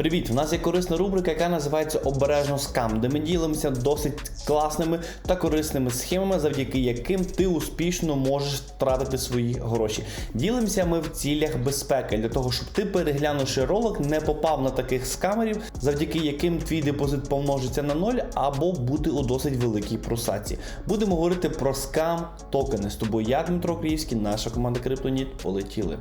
Привіт! У нас є корисна рубрика, яка називається Обережно скам, де ми ділимося досить класними та корисними схемами, завдяки яким ти успішно можеш втратити свої гроші. Ділимося ми в цілях безпеки для того, щоб ти, переглянувши ролик, не попав на таких скамерів, завдяки яким твій депозит помножиться на ноль або бути у досить великій просаці. Будемо говорити про скам токени. З тобою я, Дмитро Криївський, наша команда Криптоніт. Полетіли.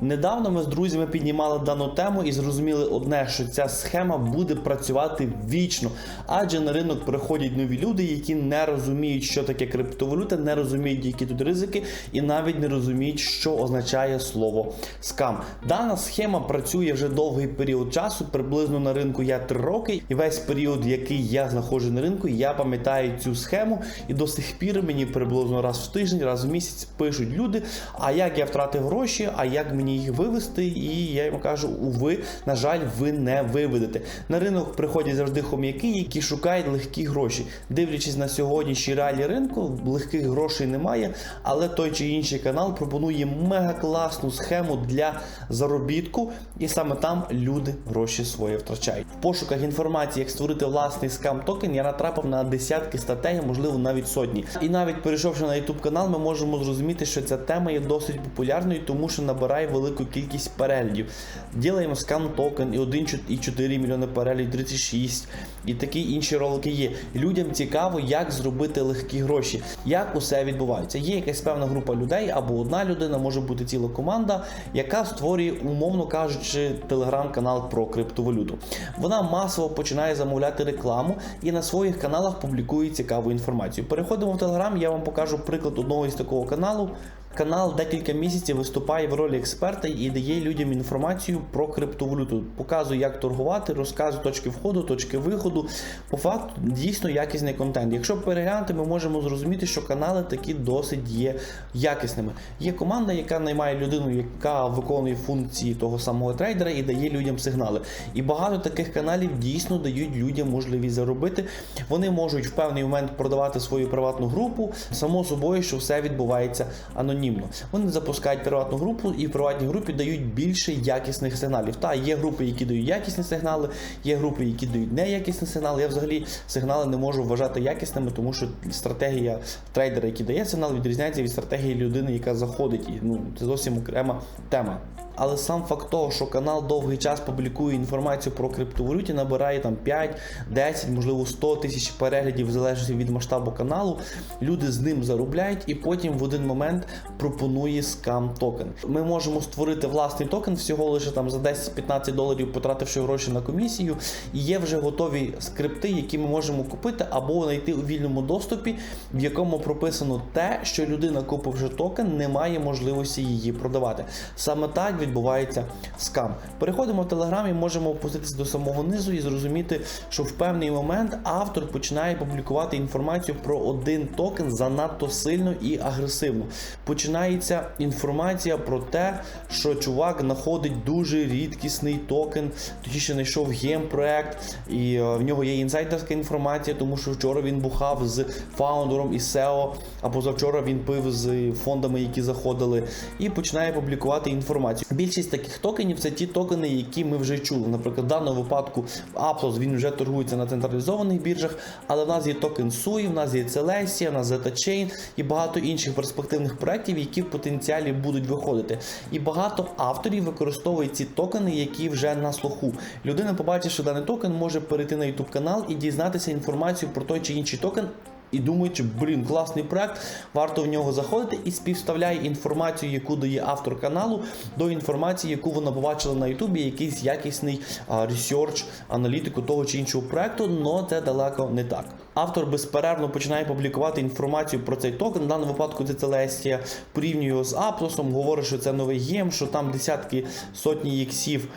Недавно ми з друзями піднімали дану тему і зрозуміли одне, що ця схема буде працювати вічно, адже на ринок приходять нові люди, які не розуміють, що таке криптовалюта, не розуміють, які тут ризики, і навіть не розуміють, що означає слово скам. Дана схема працює вже довгий період часу, приблизно на ринку я 3 роки, і весь період, який я знаходжу на ринку, я пам'ятаю цю схему, і до сих пір мені приблизно раз в тиждень, раз в місяць пишуть люди. А як я втратив гроші, а як мені їх вивести? І я йому кажу: уви, на жаль, ви не виведете. На ринок приходять завжди хом'яки, які шукають легкі гроші. Дивлячись на сьогоднішні реалії ринку, легких грошей немає, але той чи інший канал пропонує мега класну схему для заробітку, і саме там люди гроші свої втрачають. В пошуках інформації, як створити власний скам токен, я натрапив на десятки статей, можливо, навіть сотні. І навіть перейшовши на YouTube канал, ми можемо зрозуміти, що ця тема є досить популярною, тому що набирає велику кількість переглядів. Ділаємо скам токен і 1,4 мільйони переглядів, 36 і такі інші ролики є. Людям цікаво, як зробити легкі гроші, як усе відбувається. Є якась певна група людей або одна людина, може бути ціла команда, яка створює, умовно кажучи, телеграм-канал про криптовалюту. Вона масово починає замовляти рекламу і на своїх каналах публікує цікаву інформацію. Переходимо в телеграм, я вам покажу приклад одного із такого каналу. Канал декілька місяців виступає в ролі експерта і дає людям інформацію про криптовалюту. Показує, як торгувати, розказує точки входу, точки виходу. По факту дійсно якісний контент. Якщо переглянути, ми можемо зрозуміти, що канали такі досить є якісними. Є команда, яка наймає людину, яка виконує функції того самого трейдера і дає людям сигнали. І багато таких каналів дійсно дають людям можливість заробити. Вони можуть в певний момент продавати свою приватну групу. Само собою, що все відбувається анонімно. Вони запускають приватну групу і в приватній групі дають більше якісних сигналів. Та є групи, які дають якісні сигнали, є групи, які дають неякісні сигнали. Я взагалі сигнали не можу вважати якісними, тому що стратегія трейдера, який дає сигнал, відрізняється від стратегії людини, яка заходить. І ну це зовсім окрема тема. Але сам факт того, що канал довгий час публікує інформацію про криптовалюті, набирає там 5, 10, можливо 100 тисяч переглядів в залежності від масштабу каналу. Люди з ним заробляють і потім в один момент пропонує скам токен. Ми можемо створити власний токен всього лише там за 10-15 доларів, потративши гроші на комісію. І є вже готові скрипти, які ми можемо купити або знайти у вільному доступі, в якому прописано те, що людина, купивши токен, не має можливості її продавати. Саме так відбувається скам. Переходимо в Телеграм і можемо опуститися до самого низу і зрозуміти, що в певний момент автор починає публікувати інформацію про один токен занадто сильно і агресивно. Починається інформація про те, що чувак знаходить дуже рідкісний токен, точніше знайшов гем-проект, і е, в нього є інсайдерська інформація, тому що вчора він бухав з фаундером і SEO, а позавчора він пив з фондами, які заходили, і починає публікувати інформацію. Більшість таких токенів це ті токени, які ми вже чули. Наприклад, в даному випадку Aptos він вже торгується на централізованих біржах, але в нас є токен SUI, в нас є Celestia, в нас Zeta Chain і багато інших перспективних проєктів, які в потенціалі будуть виходити. І багато авторів використовують ці токени, які вже на слуху. Людина, побачивши даний токен, може перейти на YouTube канал і дізнатися інформацію про той чи інший токен. І думаючи, блін, класний проект, варто в нього заходити і співставляє інформацію, яку дає автор каналу, до інформації, яку вона побачила на Ютубі, якийсь якісний ресерч, аналітику того чи іншого проекту, але це далеко не так. Автор безперервно починає публікувати інформацію про цей токен. В даному випадку це Целестія порівнює його з Аплосом, говорить, що це новий гем, що там десятки сотні іксів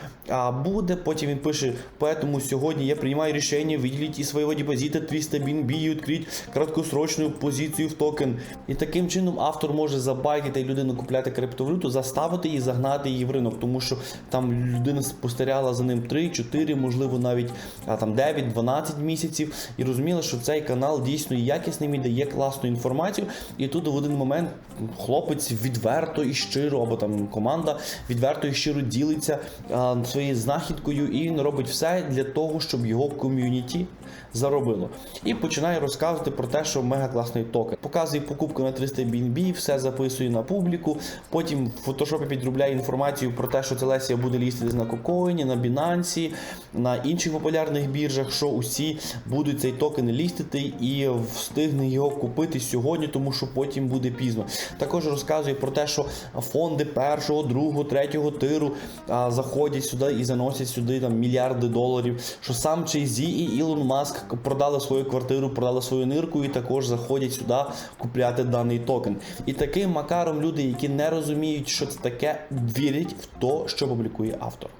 буде. Потім він пише: поэтому сьогодні я приймаю рішення виділити із свого депозита 300 BNB і відкрити краткосрочну позицію в токен. І таким чином автор може забайтити людину купляти криптовалюту, заставити її, загнати її в ринок, тому що там людина спостерігала за ним 3, 4, можливо, навіть а, там 9, 12 місяців і розуміла, що це цей канал дійсно якісним і дає класну інформацію. І тут в один момент хлопець відверто і щиро, або там команда відверто і щиро ділиться а, своєю знахідкою, і він робить все для того, щоб його ком'юніті заробило. І починає розказувати про те, що мега класний токен. Показує покупку на 300 BNB, все записує на публіку. Потім в фотошопі підробляє інформацію про те, що ця лесія буде ліститись на Кокоїні, на Binance, на інших популярних біржах, що усі будуть цей токен лістити і встигне його купити сьогодні, тому що потім буде пізно. Також розказує про те, що фонди першого, другого, третього тиру а, заходять сюди і заносять сюди там мільярди доларів. Що сам Jay-Z і Ілон Маск продали свою квартиру, продали свою нирку і також заходять сюди купляти даний токен. І таким макаром люди, які не розуміють, що це таке, вірять в те, що публікує автор.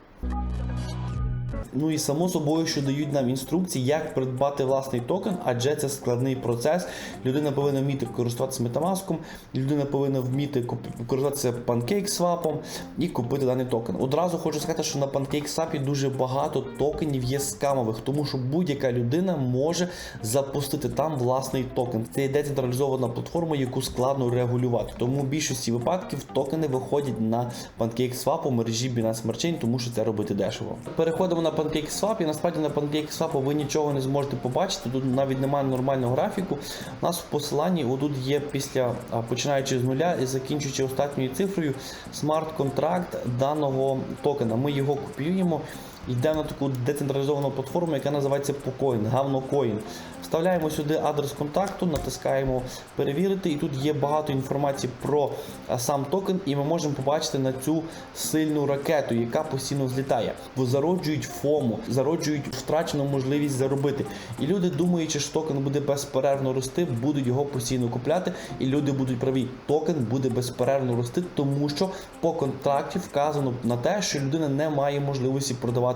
Ну і само собою, що дають нам інструкції, як придбати власний токен, адже це складний процес. Людина повинна вміти користуватися метамаском, людина повинна вміти користуватися PancakeSwap і купити даний токен. Одразу хочу сказати, що на PancakeSwap дуже багато токенів є скамових, тому що будь-яка людина може запустити там власний токен. Це є децентралізована платформа, яку складно регулювати. Тому в більшості випадків токени виходять на PancakeSwap у мережі Binance Smart Chain, тому що це робити дешево. Переходимо на PancakeSwap, і насправді на PancakeSwap ви нічого не зможете побачити. Тут навіть немає нормального графіку. У нас в посиланні отут є після починаючи з нуля і закінчуючи останньою цифрою смарт-контракт даного токена. Ми його копіюємо. Йдемо на таку децентралізовану платформу, яка називається Pocoin, Гавнокоін. Вставляємо сюди адрес контакту, натискаємо перевірити, і тут є багато інформації про сам токен, і ми можемо побачити на цю сильну ракету, яка постійно злітає. Бо зароджують фому, зароджують втрачену можливість заробити. І люди, думаючи, що токен буде безперервно рости, будуть його постійно купляти, і люди будуть праві. Токен буде безперервно рости, тому що по контракті вказано на те, що людина не має можливості продавати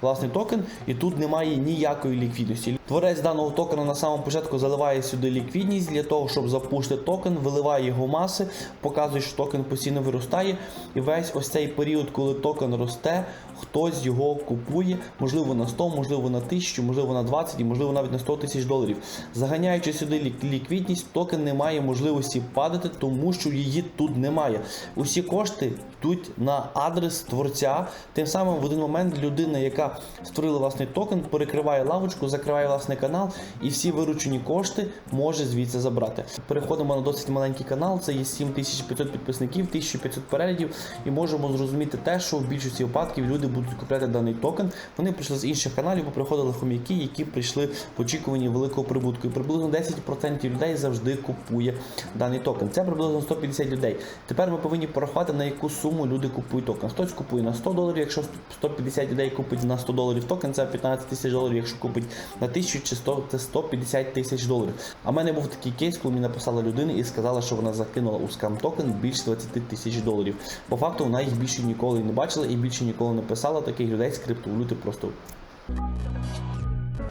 власний токен, і тут немає ніякої ліквідності. Творець даного токена на самому початку заливає сюди ліквідність для того, щоб запустити токен, виливає його маси, показує, що токен постійно виростає. І весь ось цей період, коли токен росте, хтось його купує, можливо на 100, можливо на 1000, можливо на 20 і можливо навіть на 100 тисяч доларів. Заганяючи сюди лік- ліквідність, токен не має можливості падати, тому що її тут немає. Усі кошти йдуть на адрес творця. Тим самим в один момент людина, яка створила власний токен, перекриває лавочку, закриває власний канал, і всі виручені кошти може звідси забрати. Переходимо на досить маленький канал. Це є 7500 підписників, 1500 переглядів, і можемо зрозуміти те, що в більшості випадків люди будуть купляти даний токен. Вони прийшли з інших каналів, бо приходили хом'яки, які прийшли в очікуванні великого прибутку. І приблизно 10% людей завжди купує даний токен. Це приблизно 150 людей. Тепер ми повинні порахувати, на яку суму люди купують токен. Хтось купує на 100 доларів, якщо 150 людей купить на 100 доларів токен, це 15 тисяч доларів. Якщо купить на 1000 чи 100, це 150 тисяч доларів. А в мене був такий кейс, коли мені написала людина і сказала, що вона закинула у скам токен більше 20 тисяч доларів. По факту вона їх більше ніколи не бачила і більше ніколи не писала. Таких людей з криптовалюти просто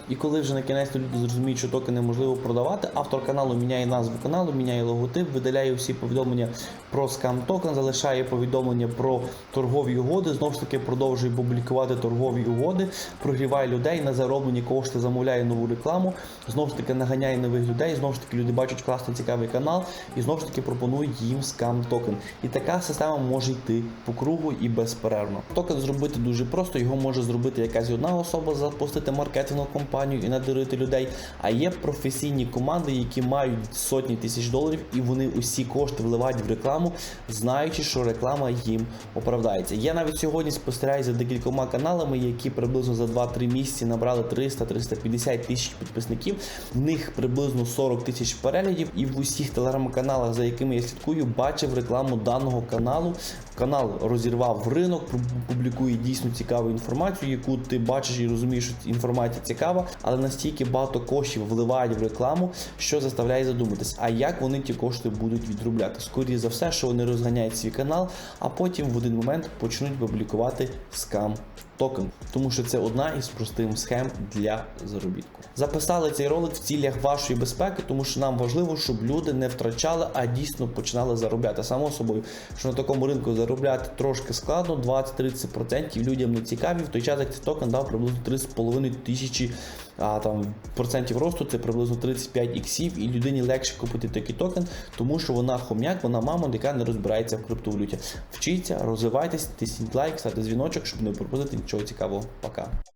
і коли вже на кінець люди зрозуміють, що токени можливо продавати, автор каналу міняє назву каналу, міняє логотип, видаляє всі повідомлення про скам токен, залишає повідомлення про торгові угоди. Знову ж таки продовжує публікувати торгові угоди, прогріває людей на зароблені кошти, замовляє нову рекламу. Знову ж таки наганяє нових людей. Знову ж таки люди бачать класний цікавий канал і знову ж таки пропонують їм скам токен. І така система може йти по кругу і безперервно. Токен зробити дуже просто. Його може зробити якась одна особа, запустити маркетингову компанію і надурити людей. А є професійні команди, які мають сотні тисяч доларів, і вони усі кошти вливають в рекламу, знаючи, що реклама їм оправдається. Я навіть сьогодні спостерігаю за декількома каналами, які приблизно за 2-3 місяці набрали 300-350 тисяч підписників. В них приблизно 40 тисяч переглядів, і в усіх телеграм-каналах, за якими я слідкую, бачив рекламу даного каналу. Канал розірвав ринок, публікує дійсно цікаву інформацію, яку ти бачиш і розумієш, що інформація цікава, але настільки багато коштів вливають в рекламу, що заставляє задуматись, а як вони ті кошти будуть відробляти? Скоріше за все, що вони розганяють свій канал, а потім в один момент почнуть публікувати скам токен, тому що це одна із простих схем для заробітку. Записали цей ролик в цілях вашої безпеки, тому що нам важливо, щоб люди не втрачали, а дійсно починали заробляти. Само собою, що на такому ринку заробляти трошки складно, 20-30% людям не цікаві. В той час як цей токен дав приблизно 3,5 тисячі а там процентів росту це приблизно 35 іксів, і людині легше купити такий токен, тому що вона хом'як, вона мама, яка не розбирається в криптовалюті. Вчіться, розвивайтесь, тисніть лайк, ставте дзвіночок, щоб не пропустити нічого цікавого. Пока.